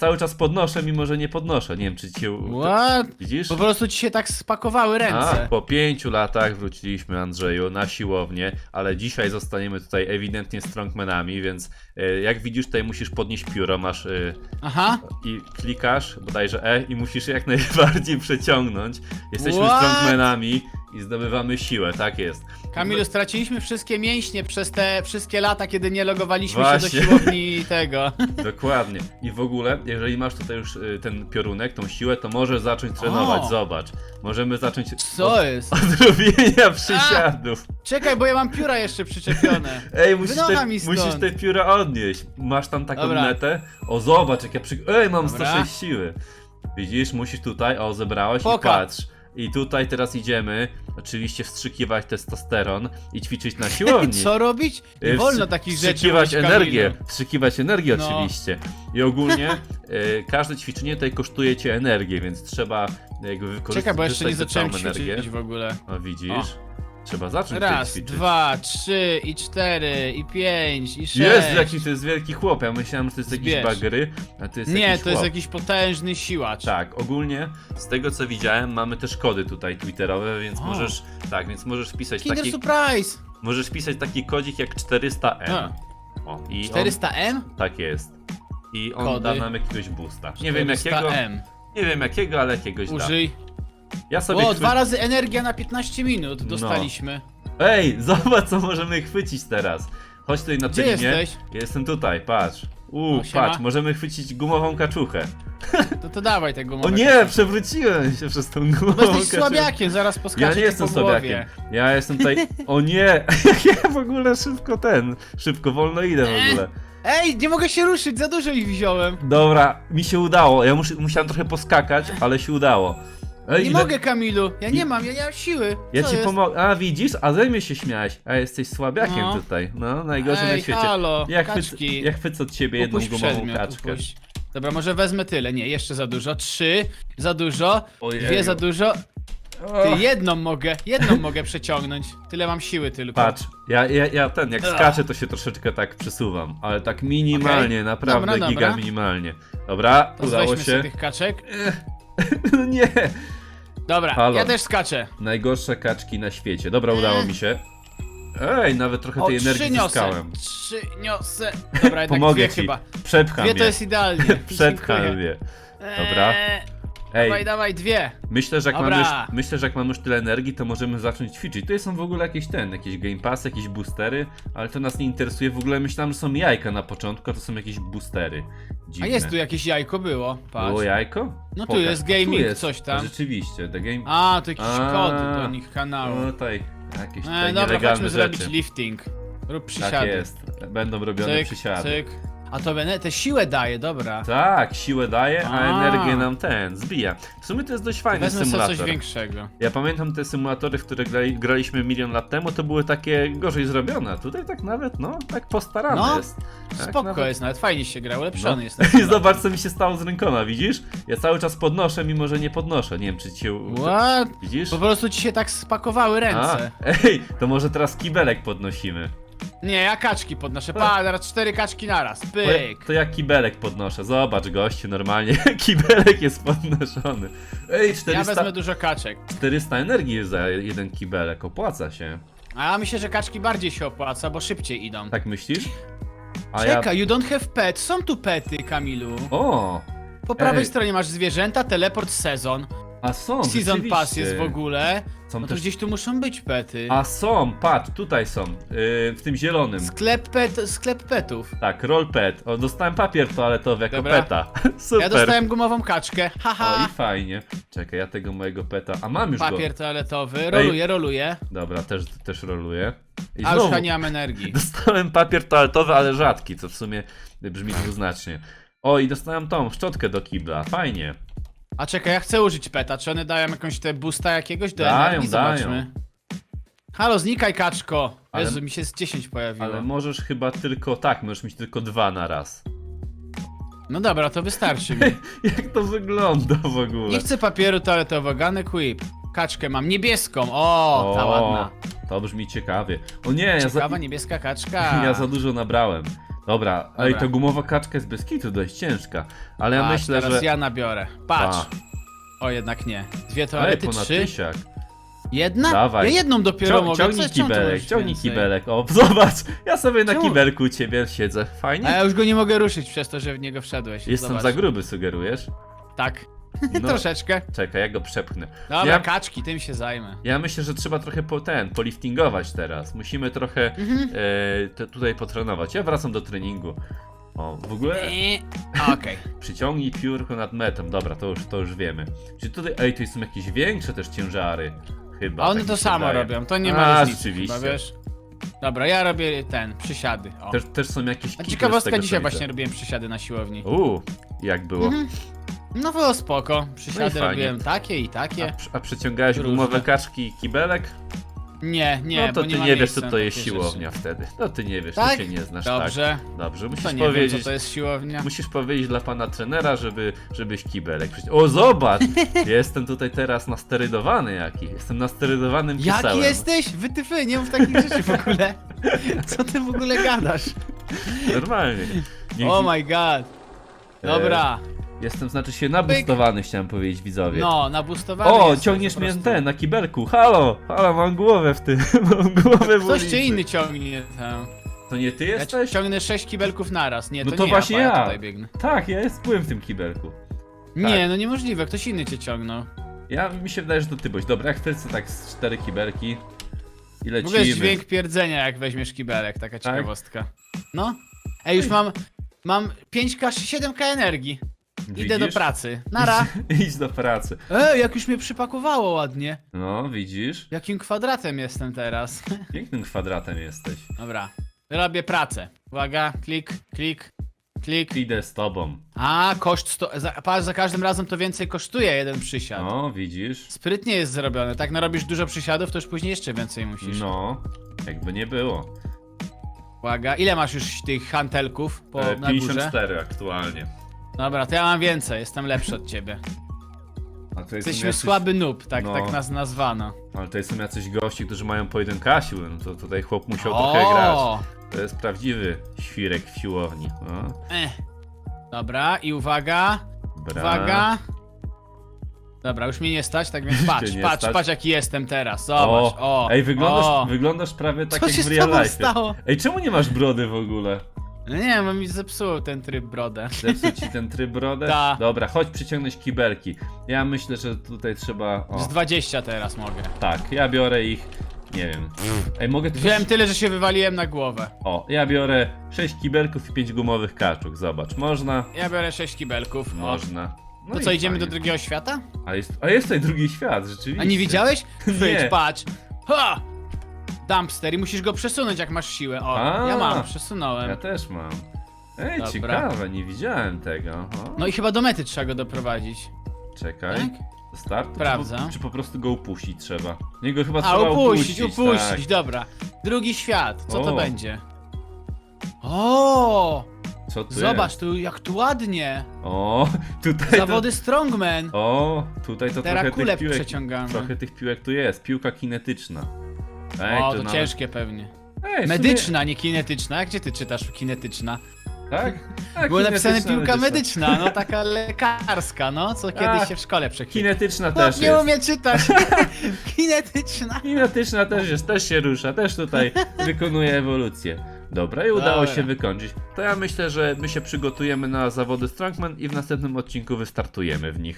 Cały czas podnoszę, mimo że nie podnoszę. Nie wiem, czy ci się... What? Widzisz? Po prostu ci się tak spakowały A, ręce. po pięciu latach wróciliśmy, Andrzeju, na siłownię, ale dzisiaj zostaniemy tutaj ewidentnie strongmanami, więc e, jak widzisz, tutaj musisz podnieść pióro, masz e, Aha. i klikasz bodajże E i musisz jak najbardziej przeciągnąć. Jesteśmy What? strongmanami i zdobywamy siłę, tak jest. Kamilu, straciliśmy wszystkie mięśnie przez te wszystkie lata, kiedy nie logowaliśmy się Właśnie. do siłowni tego. Dokładnie. I w ogóle, jeżeli masz tutaj już y, ten piorunek, tą siłę, to możesz zacząć trenować. O! Zobacz. Możemy zacząć Co od, jest? od robienia przysiadów. Czekaj, bo ja mam pióra jeszcze przyczepione. Ej, musisz Wynocha te, mi stąd. musisz te pióra odnieść. Masz tam taką Dobra. metę. O, zobacz, jak ja przy... Ej, mam Dobra. 106 siły. Widzisz, musisz tutaj, o, zebrałeś Poka. i patrz. I tutaj teraz idziemy, oczywiście wstrzykiwać testosteron i ćwiczyć na siłowni. Co robić? Nie Y, wolno wstrzy- takich rzeczy Wstrzykiwać energię, Kamilu. wstrzykiwać energię No. oczywiście. I ogólnie y, każde ćwiczenie tutaj kosztuje cię energię, więc trzeba jakby wykorzystać Czekaj, bo jeszcze nie zacząłem całą energię. ćwiczyć w ogóle. O, widzisz? Trzeba zacząć tutaj Raz, ćwiczyć. dwa, trzy, i cztery, i pięć, i sześć. Jezu, jaki to jest wielki chłop. Ja myślałem, że to jest jakiś Zbierz. bagry, a to jest Nie, jakiś to jest chłop. jakiś potężny siłacz. Tak, ogólnie z tego co widziałem, mamy też kody tutaj twitterowe, więc O. możesz. Tak, więc możesz wpisać Kinder taki. Surprise! Możesz wpisać taki kodzik jak 400M. A. O, i 400M? On, tak jest. I on Kody. da nam jakiegoś boosta. Nie wiem jakiego. 400M. Nie wiem jakiego, ale jakiegoś da. Użyj. Ja sobie O, chwy- dwa razy energia na 15 minut No. dostaliśmy. Ej, zobacz co możemy chwycić teraz. Chodź tutaj na Gdzie jesteś? Jestem tutaj, patrz. Uuu, O, siema. patrz, możemy chwycić gumową kaczuchę. To, to dawaj tego O nie, przewróciłem się przez tą gumową Bo jesteś kaczuchę. słabiakiem, zaraz poskaczę Ja nie ci jestem po słabiakiem. głowie. Ja jestem tutaj. O nie! Jak ja w ogóle szybko ten. Szybko, wolno idę w ogóle. Ej, nie mogę się ruszyć, za dużo ich wziąłem. Dobra, mi się udało. Ja muszę, musiałem trochę poskakać, ale się udało. Ej, Nie ile- mogę, Kamilu. Ja nie I- mam, ja nie mam siły. Ja Co ci jest? pomogę. A widzisz? A ze mnie się śmiałeś. A jesteś słabiakiem No. tutaj. No, najgorzej Ej, na świecie. halo, ja, chwyc, kaczki. ja chwycę od ciebie jedną Upuść gumową przedmiot, kaczkę. upuść. Dobra, może wezmę tyle. Nie, jeszcze za dużo. Trzy, za dużo. Ojeju. Dwie za dużo. Ty, jedną mogę, jedną mogę przeciągnąć. Tyle mam siły tylko. Patrz, ja, ja, ja ten, jak skaczę, to się troszeczkę tak przesuwam. Ale tak minimalnie, naprawdę Dobra, dobra. giga minimalnie. Dobra, To udało weźmy się. sobie tych kaczek. No nie! Dobra, Halo. ja też skaczę. Najgorsze kaczki na świecie. Dobra, udało mi się. Ej, nawet trochę O, tej energii zyskałem. Trzy niosę. Dobra, jednak Pomogę dwie ci. chyba. Przepcham Dwie to jest idealnie. Przepcham Dziękuję. mnie. Dobra. Eee, Ej, Dawaj, dawaj, dwie. myślę, że jak Dobra. mamy już, myślę, że jak mamy już tyle energii, to możemy zacząć ćwiczyć. Tutaj są w ogóle jakieś ten, jakieś game passy, jakieś boostery, ale to nas nie interesuje. W ogóle myślałem, że są jajka na początku, a to są jakieś boostery. A Dziwne. jest tu jakieś jajko było. Patrz. Było jajko? No tu jest gaming, coś tam. Rzeczywiście, the game... A, to jakiś A. kod do nich kanału. No tutaj, jakieś E, dobra, nielegalne chodźmy rzeczy. zrobić lifting. Rób przysiady. Tak jest, będą robione Cyk, przysiady. cyk. A to bene- te siłę daje, dobra. Tak, siłę daje, a, A. energię nam ten zbija. W sumie to jest dość fajny Wezmę sobie symulator. coś większego. Ja pamiętam te symulatory, w które grali, graliśmy milion lat temu, to były takie gorzej zrobione. a Tutaj tak nawet, no, tak postarane No, jest. Tak Spoko nawet- jest, nawet fajnie się gra, ulepszony No. jest. ten I symulator. zobacz, co mi się stało z rękoma, widzisz? Ja cały czas podnoszę, mimo że nie podnoszę. Nie wiem, czy ci się... What? Widzisz? Po prostu ci się tak spakowały A, ręce. ej, to może teraz kibelek podnosimy. Nie, ja kaczki podnoszę. Pa, teraz cztery kaczki naraz. To ja, Pyk. to ja kibelek podnoszę. Zobacz, gościu, normalnie kibelek jest podnoszony. Ej, Ja 400, wezmę dużo kaczek. 400 energii za jeden kibelek, opłaca się. A ja myślę, że kaczki bardziej się opłaca, bo szybciej idą. Tak myślisz? A Czekaj, you don't have pet. Są tu pety, Kamilu. O, Po prawej Ej. stronie masz zwierzęta, teleport, sezon. A są, Season rzeczywiście. pass jest w ogóle. Są No to też... gdzieś tu muszą być pety. A są, patrz, tutaj są, yy, w tym zielonym. Sklep pet, sklep petów. Tak, roll pet. O, dostałem papier toaletowy jako Dobra. peta. Super. Ja dostałem gumową kaczkę. O, Haha. i fajnie. Czekaj, ja tego mojego peta. A mam już go. Papier toaletowy. Roluję, roluję. Dobra, też, też roluję. I A już znowu nie mam energii. dostałem papier toaletowy, ale rzadki, co w sumie brzmi dwuznacznie. O, i dostałem tą szczotkę do kibla. Fajnie. A czekaj, ja chcę użyć peta. Czy one dają jakąś te boosta jakiegoś do Dają, energii? dają. Zobaczmy. Halo, znikaj kaczko. Ale- Jezu, mi się z 10 pojawiło. Ale możesz chyba tylko, tak, możesz mieć tylko dwa na raz. No dobra, to wystarczy mi. Jak to wygląda w ogóle? Nie chcę papieru toaletowego, Gun Equip. Kaczkę mam, niebieską. O, ta ładna. To brzmi ciekawie. O nie, ja za, Ciekawa niebieska kaczka. ja za dużo nabrałem. Dobra, Dobra. ta gumowa kaczka jest bez kitu dość ciężka, ale ja Patrz, myślę, teraz że... ja nabiorę. Patrz. O, jednak nie. Dwie Ej, toalety, ponad trzy. tysiak. Jedna? Dawaj. Ja jedną dopiero Cią, mogę. ciągnij Co- czemu kibelek, masz ciągnij więcej? kibelek. O, zobacz, ja sobie na Czemu? kibelku u ciebie siedzę. Fajnie? A ja już go nie mogę ruszyć przez to, że w niego wszedłeś. Jestem Zobacz. za gruby, sugerujesz? Tak. No, Troszeczkę. czekaj, ja go przepchnę. Dobra, Ja, kaczki, tym się zajmę. ja myślę, że trzeba trochę po ten, poliftingować teraz. Musimy trochę Mhm. e, te, tutaj potrenować. Ja wracam do treningu. O, w ogóle Eee, Okej. przyciągnij piórko nad metą. Dobra, to już, to już wiemy. Czy tutaj, ej, tu są jakieś większe też ciężary. Chyba. A one tak to samo wydaje. robią, to nie A, ma różnicy, rzeczywiście. chyba, wiesz? Dobra, ja robię ten, przysiady. O. Też, też są jakieś A ciekawostka, tego, dzisiaj właśnie robiłem przysiady na siłowni. Uuu, jak było? Mhm. No było spoko. Przysiady fajnie. robiłem takie i takie. A, przy- a przyciągałeś Różne. gumowe kaczki i kibelek? Nie, nie, no to bo ty nie, nie, ma wiesz, miejsca co na to jest takie siłownia wtedy. No ty nie wiesz, Tak? ty się nie znasz. Dobrze, Tak. Dobrze, musisz to nie wiem, powiedzieć. co to jest siłownia. Musisz powiedzieć dla pana trenera, żeby, żebyś kibelek przyci- O, zobacz! Jestem tutaj teraz nasterydowany jaki. Jestem nasterydowanym Jaki pisełem. jesteś? Wytyfy, nie mów takich rzeczy w ogóle. Co ty w ogóle gadasz? Normalnie. Niech Oh my god. Dobra, Jestem, znaczy się nabustowany, chciałem powiedzieć widzowie. no, nabustowany o, jesteś ciągniesz po mnie prostu. ten, na kibelku. Halo, halo, mam głowę w tym. mam głowę w Ktoś ulicy. cię inny ciągnie tam. To nie ty Ja jesteś? ciągnę sześć kibelków naraz. Nie, No to nie właśnie ja, bo ja. tutaj biegnę. Tak, ja jest byłem w tym kibelku. Nie, no niemożliwe, ktoś inny cię ciągnął. Ja mi się wydaje, że to ty byś. Dobra, jak tak z cztery kibelki. I W ogóle jest lecimy. dźwięk pierdzenia, jak weźmiesz kibelek, taka Tak? ciekawostka. No. Ej, już mam, mam 5K, 7K energii. Idę do Widzisz? pracy. Nara. Idź, do pracy. Ej, jak już mnie przypakowało ładnie. No, widzisz? Jakim kwadratem jestem teraz. Pięknym kwadratem jesteś. Dobra. Robię pracę. Uwaga, klik, klik, klik. Idę z tobą. A, koszt sto... Za, patrz, za każdym razem to więcej kosztuje jeden przysiad. No, widzisz? Sprytnie jest zrobione. Tak narobisz dużo przysiadów, to już później jeszcze więcej musisz. No, jakby nie było. Uwaga, ile masz już tych hantelków po, E, na górze? 54 aktualnie. Dobra, to ja mam więcej, jestem lepszy od ciebie. A tutaj są Jesteśmy jacyś- słaby noob, tak, No. tak nas nazwano. Ale tutaj są jacyś gości, którzy mają po jeden. No to tutaj chłop musiał trochę grać. O! To jest prawdziwy świrek w siłowni. No, Eh. Dobra, i uwaga, bra. uwaga. Dobra, już mnie nie stać, tak więc patrz, nie patrz, stać? patrz jaki jestem teraz, zobacz, o. Ej, wyglądasz, o. wyglądasz prawie tak Co jak się w z real tobą life. stało? Ej, czemu nie masz brody w ogóle? No nie bo mi zepsuł ten tryb brodę. Zepsuł ci ten tryb brodę? Ta. Dobra, chodź przyciągnąć kibelki. Ja myślę, że tutaj trzeba... O, Z 20 teraz mogę. tak, ja biorę ich... Nie wiem. Ej, mogę tu... Wziąłem tyle, że się wywaliłem na głowę. O, ja biorę 6 kibelków i 5 gumowych kaczuk. Zobacz, można? Ja biorę 6 kibelków. O. Można. No To i co, idziemy do fajnie. drugiego świata? A jest, a jest tutaj drugi świat, rzeczywiście. A nie widziałeś? Wyjdź, patrz. Ha! Dumpster i musisz go przesunąć jak masz siłę. O, A. ja mam, przesunąłem. Ja też mam. Ej, Dobra. ciekawe, nie widziałem tego. O, No i chyba do mety trzeba go doprowadzić. czekaj. Tak? Do startu? Sprawdzam. Czy, po- czy po prostu go upuścić trzeba? Niego chyba A, trzeba upuścić, upuścić. upuścić, Tak. dobra. Drugi świat, co to O. będzie? O! Co tu Zobacz, jest? tu jak tu ładnie. O, tutaj Zawody strongman. to... O, tutaj to Teraz trochę tych piłek... przeciągamy. Trochę tych piłek tu jest. Piłka kinetyczna. Ej, O, to nawet- ciężkie pewnie. Ej, w sumie- Medyczna, nie kinetyczna. Jak gdzie ty czytasz kinetyczna? Tak? A, Było napisane kinetyczna, piłka medyczna, no taka lekarska, no, co kiedyś A, się w szkole przeklinał. Kinetyczna Chłop też nie jest. umie czytać. Kinetyczna. Kinetyczna też jest, też się rusza, też tutaj wykonuje ewolucję. Dobra, i udało Dobra. się wykończyć. To ja myślę, że my się przygotujemy na zawody Strongman i w następnym odcinku wystartujemy w nich.